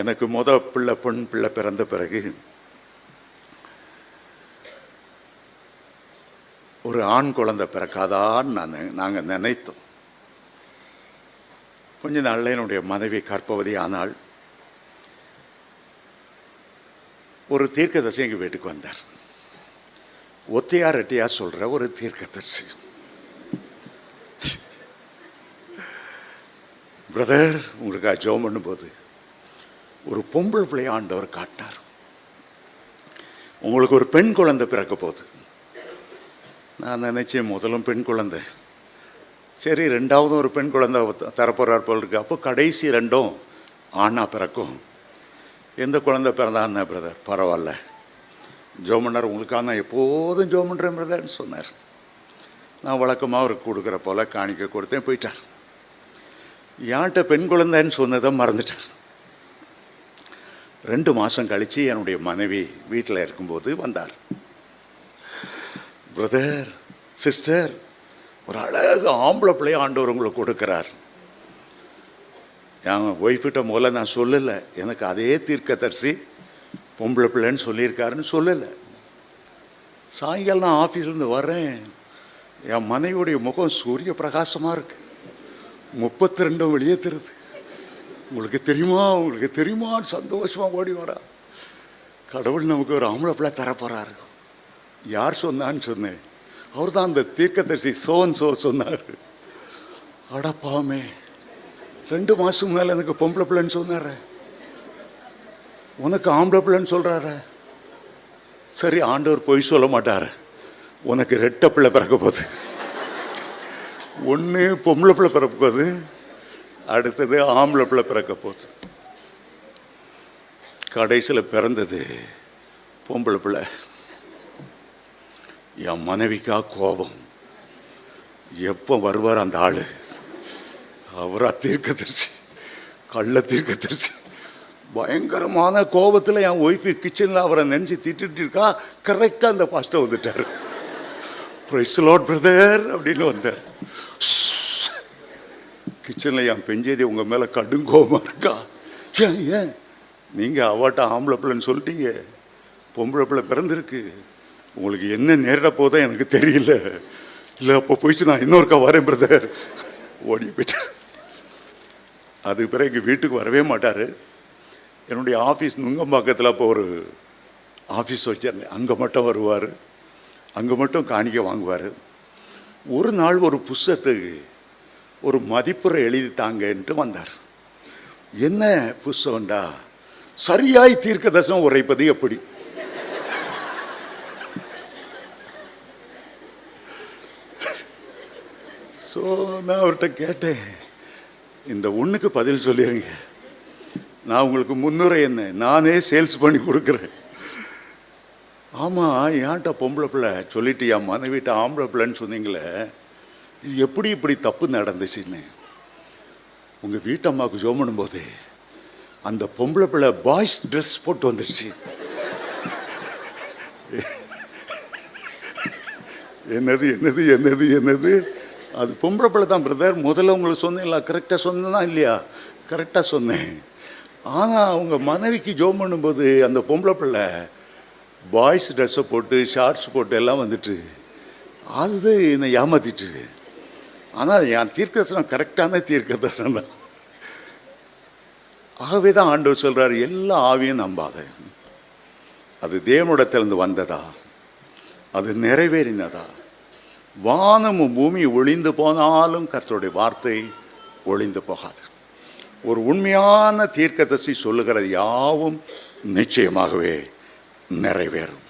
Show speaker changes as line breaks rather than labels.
எனக்கு மொத பிள்ளை பெண் பிள்ளை பிறந்த பிறகு ஒரு ஆண் குழந்தை பிறக்காதான்னு நான் நாங்கள் நினைத்தோம். கொஞ்ச நாளில் என்னுடைய மனைவி கற்பவதி ஆனால் ஒரு தீர்க்கதரிசி எங்கள் வீட்டுக்கு வந்தார். ஒத்தையா ரெட்டியா சொல்கிற ஒரு தீர்க்கதரிசி. பிரதர் உங்களுக்காக ஜோம் பண்ணும்போது ஒரு பொம்பளை பிள்ளை ஆண்டவர் காட்டினார் உங்களுக்கு ஒரு பெண் குழந்தை பிறக்க போகுது. நான் நினைச்சேன் முதலும் பெண் குழந்தை. சரி ரெண்டாவதும் ஒரு பெண் குழந்தை தரப்போகிறார் போல் இருக்கு. அப்போ கடைசி ரெண்டும் ஆணாக பிறக்கும். எந்த குழந்தை பிறந்தான்னு பிரதர்? பரவாயில்ல. ஜோமன்னர் உங்களுக்காக நான் எப்போதும் ஜோமன்றேன் பண்ணுறேன் பிரதர்னு சொன்னார். நான் வழக்கமாக அவருக்கு கொடுக்குற போல காணிக்க கொடுத்தேன் போயிட்டார். யார்கிட்ட பெண் குழந்தைன்னு சொன்னதை மறந்துட்டார். ரெண்டு மாதம் கழித்து என்னுடைய மனைவி வீட்டில் இருக்கும்போது வந்தார். பிரதர் சிஸ்டர் ஒரு அழகு ஆம்பளை பிள்ளைய ஆண்டவர் உங்களுக்கு கொடுக்குறார். என் ஒய்ஃபிட்ட முதல்ல நான் சொல்லலை. எனக்கு அதே தீர்க்கதரிசி பொம்பளை பிள்ளைன்னு சொல்லியிருக்காருன்னு சொல்லலை. சாயங்காலம் நான் ஆஃபீஸ்லேருந்து வரேன் என் மனைவியுடைய முகம் சூரிய பிரகாசமாக இருக்குது முப்பத்தி ரெண்டும் வெளியே தருது உங்களுக்கு தெரியுமா? உங்களுக்கு தெரியுமான்னு சந்தோஷமாக ஓடி வரா. கடவுள் நமக்கு ஒரு ஆம்பளை பிள்ளை யார் சொன்னான்னு சொன்னேன். அவர் தான் அந்த தீர்க்கதரிசி சோன் சோ சொன்னார் அடப்பாமே ரெண்டு மாதம் முன்னால் எனக்கு பொம்பளை பிள்ளைன்னு சொன்னார. உனக்கு ஆம்பளை பிள்ளைன்னு சொல்கிறார சரி ஆண்டவர் பொய் சொல்ல மாட்டார். உனக்கு ரெட்டை பிள்ளை பிறக்க போகுது. ஒன்று பொம்பளை பிள்ளை பிறக்க போகுது. அடுத்தது ஆம்பளை பிள்ளை பிறக்க போகுது. கடைசியில் பிறந்தது பொம்பளை பிள்ளை. என் மனைவிக்கா கோபம். எப்போ வருவார் அந்த ஆள்? அவரா தீர்க்கதரிசி. கள்ள தீர்க்க தீர்க்கதரிசி. பயங்கரமான கோபத்தில் என் ஒய்ஃபு கிச்சனில் அவரை நினச்சி திட்டிட்டு இருக்கா. கரெக்டாக அந்த பாஸ்ட்டை வந்துட்டார். ப்ரைஸ் லாட் பிரதர் அப்படின்னு வந்தார். கிச்சனில் என் பெஞ்சேதி உங்கள் மேலே கடுங்கோபமாக இருக்கா? ஏன் ஏன்? நீங்கள் அவாட்ட ஆம்பளை பிள்ளைன்னு சொல்லிட்டீங்க. பொம்பளை பிள்ளை பிறந்திருக்கு. உங்களுக்கு என்ன நேரிட போதோ எனக்கு தெரியல. இல்லை அப்போ போயிடுச்சு நான் இன்னொருக்கா வரேன் பிரதர் ஓடி போயிட்டேன் அதுக்கு பிறகு வீட்டுக்கு வரவே மாட்டார். என்னுடைய ஆஃபீஸ் நுங்கம்பாக்கத்தில் அப்போ ஒரு ஆஃபீஸ் வச்சிருந்தேன். அங்கே மட்டும் வருவார். அங்கே மட்டும் காணிக்க வாங்குவார். ஒரு நாள் ஒரு புஸ்தத்துக்கு ஒரு மதிப்புரை எழுதி தாங்கன்ட்டு வந்தார். என்ன புஸ்தகண்டா சரியாய் தீர்க்க தசனம் உரைப்பது எப்படி? ஸோ நான் அவர்கிட்ட கேட்டேன் இந்த ஒன்றுக்கு பதில் சொல்லிடுங்க நான் உங்களுக்கு முன்னுரை என்ன? நானே சேல்ஸ் பண்ணி கொடுக்குறேன். ஆமாம் ஏன்ட்ட பொம்பளை பிள்ளை சொல்லிட்டு என் மனைவிட்ட ஆம்பளை பிள்ளைன்னு சொன்னீங்களே. இது எப்படி இப்படி தப்பு நடந்துச்சுன்னு? உங்கள் வீட்டம்மாவுக்கு ஜோம் பண்ணும்போது அந்த பொம்பளை பிள்ளை பாய்ஸ் ட்ரெஸ் போட்டு வந்துடுச்சு என்னது என்னது என்னது என்னது? அது பொம்பளை பிள்ளை தான் பிரதர் முதல்ல உங்களுக்கு சொன்னீங்களா கரெக்டாக சொன்னேன்னா இல்லையா? கரெக்டாக சொன்னேன். ஆனால் அவங்க மனைவிக்கு ஜோம் பண்ணும்போது அந்த பொம்பளை பிள்ளை பாய்ஸ் ட்ரெஸ்ஸை போட்டு ஷார்ட்ஸ் போட்டு எல்லாம் வந்துட்டு அது என்னை ஏமாத்திட்டு. ஆனால் என் தீர்க்க தரிசனம் கரெக்டான தீர்க்க தரிசனம் தான். ஆகவே தான் ஆண்டவர் சொல்கிறார் எல்லா ஆவியும் நம்பாத. அது தேவனிடத்திலிருந்து வந்ததா? அது நிறைவேறினதா? வானமும் பூமி ஒளிந்து போனாலும் கர்த்தருடைய வார்த்தை ஒளிந்து போகாது. ஒரு உண்மையான தீர்க்கதரிசி சொல்லுகிறது யாவும் நிச்சயமாகவே நிறைவேறும்.